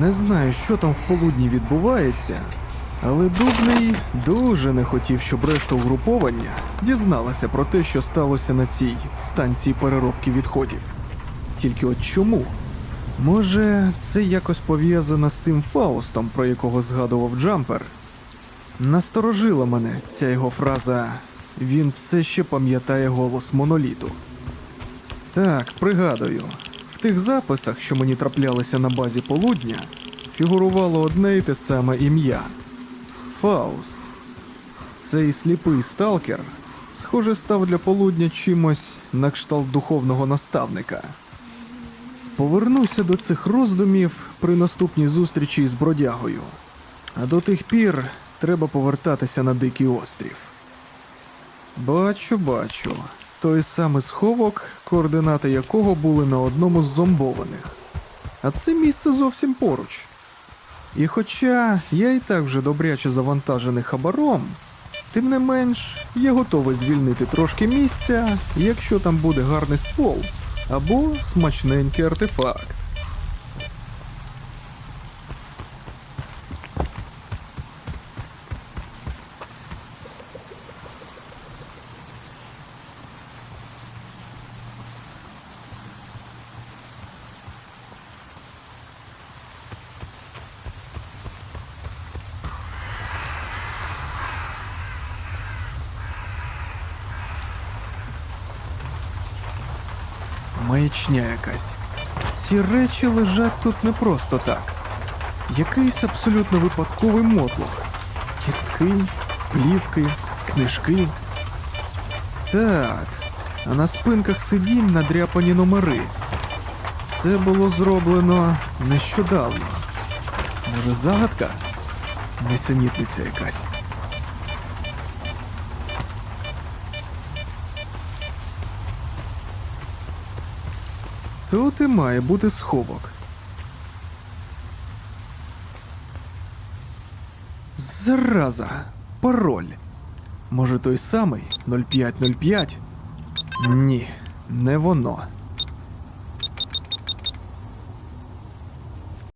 Не знаю, що там в полудні відбувається, але Дубний дуже не хотів, щоб решта угруповання дізналася про те, що сталося на цій станції переробки відходів. Тільки от чому? Може, це якось пов'язано з тим Фаустом, про якого згадував Джампер? Насторожила мене ця його фраза Він все ще пам'ятає голос моноліту. Так, пригадую. В тих записах, що мені траплялися на базі полудня, фігурувало одне й те саме ім'я Фауст. Цей сліпий сталкер, схоже, став для полудня чимось на кшталт духовного наставника. Повернуся до цих роздумів при наступній зустрічі з бродягою. А до тих пір треба повертатися на дикий острів. Бачу, бачу. Той самий сховок, координати якого були на одному з зомбованих. А це місце зовсім поруч. І хоча я і так вже добряче завантажений хабаром, тим не менш, я готовий звільнити трошки місця, якщо там буде гарний ствол або смачненький артефакт. Маячня якась. Ці речі лежать тут не просто так. Якийсь абсолютно випадковий мотлох. Кістки, плівки, книжки. Так, а на спинках сидінь надряпані номери. Це було зроблено нещодавно. Може, загадка? Несенітниця якась. Тут і має бути сховок. Зараза! Пароль. Може той самий 0505? Ні, не воно.